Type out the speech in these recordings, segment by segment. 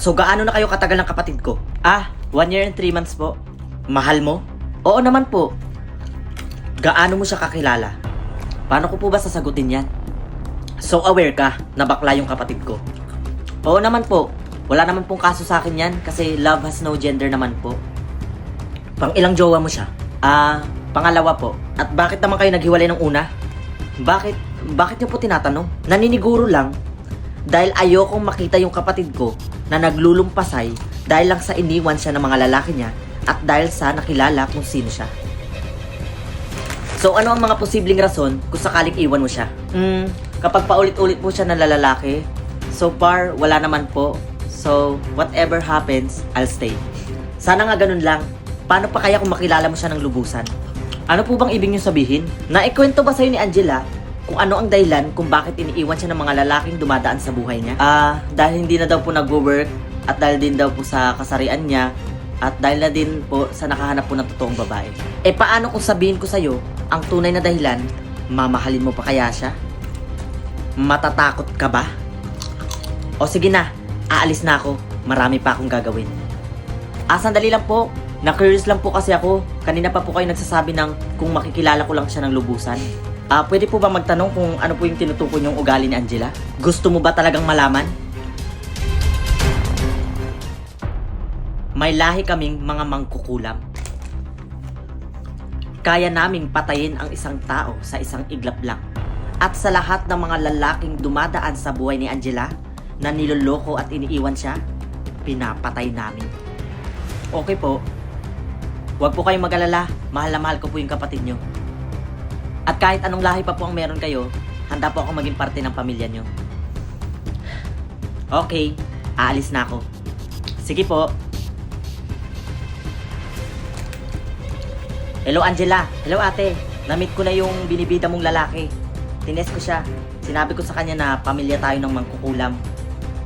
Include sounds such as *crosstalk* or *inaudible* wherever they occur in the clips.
So gaano na kayo katagal ng kapatid ko? Ah, one year and three months po. Mahal mo? Oo naman po. Gaano mo siya kakilala? Paano ko po ba sasagutin yan? So aware ka na bakla yung kapatid ko? Oo naman po. Wala naman pong kaso sa akin yan kasi love has no gender naman po. Pang ilang jowa mo siya? Ah, pangalawa po. At bakit naman kayo naghiwalay ng una? Bakit? Bakit niyo po tinatanong? Naniniguro lang dahil ayokong makita yung kapatid ko na naglulumpasay dahil lang sa iniwan siya ng mga lalaki niya at dahil sa nakilala kung sino siya. So ano ang mga posibleng rason kung sakaling iwan mo siya? Hmm, kapag paulit-ulit po siya nalalaki, so far wala naman po. So whatever happens, I'll stay. Sana nga ganun lang. Paano pa kaya kung makilala mo siya ng lubusan? Ano po bang ibig niyo sabihin? Naikwento ba sa'yo ni Angela kung ano ang dahilan kung bakit iniiwan siya ng mga lalaking dumadaan sa buhay niya? Ah, dahil hindi na daw po nagwo-work at dahil din daw po sa kasarian niya at dahil na din po sa nakahanap po ng totoong babae. Eh paano kung sabihin ko sa'yo ang tunay na dahilan, mamahalin mo pa kaya siya? Matatakot ka ba? O sige na, aalis na ako. Marami pa akong gagawin. Ah, sandali lang po. Na-curious lang po kasi ako. Kanina pa po kayo nagsasabi ng kung makikilala ko lang siya ng lubusan. Ah, pwede po ba magtanong kung ano po yung tinutukoy niyong ugali ni Angela? Gusto mo ba talagang malaman? May lahi kaming mga mangkukulam. Kaya naming patayin ang isang tao sa isang iglap lang. At sa lahat ng mga lalaking dumadaan sa buhay ni Angela na niloloko at iniiwan siya, pinapatay namin. Okay po. Huwag po kayong mag-alala. Mahal na mahal ko po yung kapatid nyo. At kahit anong lahi pa po ang meron kayo, handa po ako maging parte ng pamilya nyo. Okay, aalis na ako. Sige po. Hello Angela. Hello ate. Namit ko na yung binibida mong lalaki. Tines ko siya. Sinabi ko sa kanya na pamilya tayo ng mangkukulam.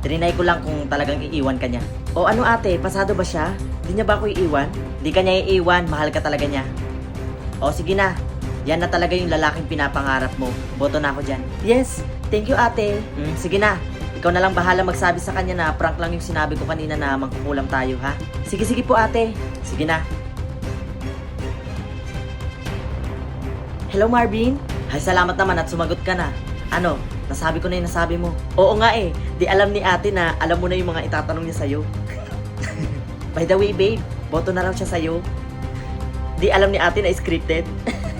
Trinay ko lang kung talagang iiwan ka niya. O ano ate, pasado ba siya? Di niya ba ako iiwan? Di ka niya iiwan, mahal ka talaga niya. O sige na, yan na talaga yung lalaking pinapangarap mo. Boto na ako dyan. Yes, thank you ate. Mm, sige na, ikaw na lang bahala magsabi sa kanya na prank lang yung sinabi ko kanina na mangkukulam tayo ha. Sige sige po ate. Sige na. Hello Marvin. Ay salamat naman at sumagot ka na. Ano, nasabi ko na yung nasabi mo. Oo nga eh, di alam ni ate na alam mo na yung mga itatanong niya sa'yo. *laughs* By the way babe, boto na raw siya sa'yo. Di alam ni ate na scripted. *laughs*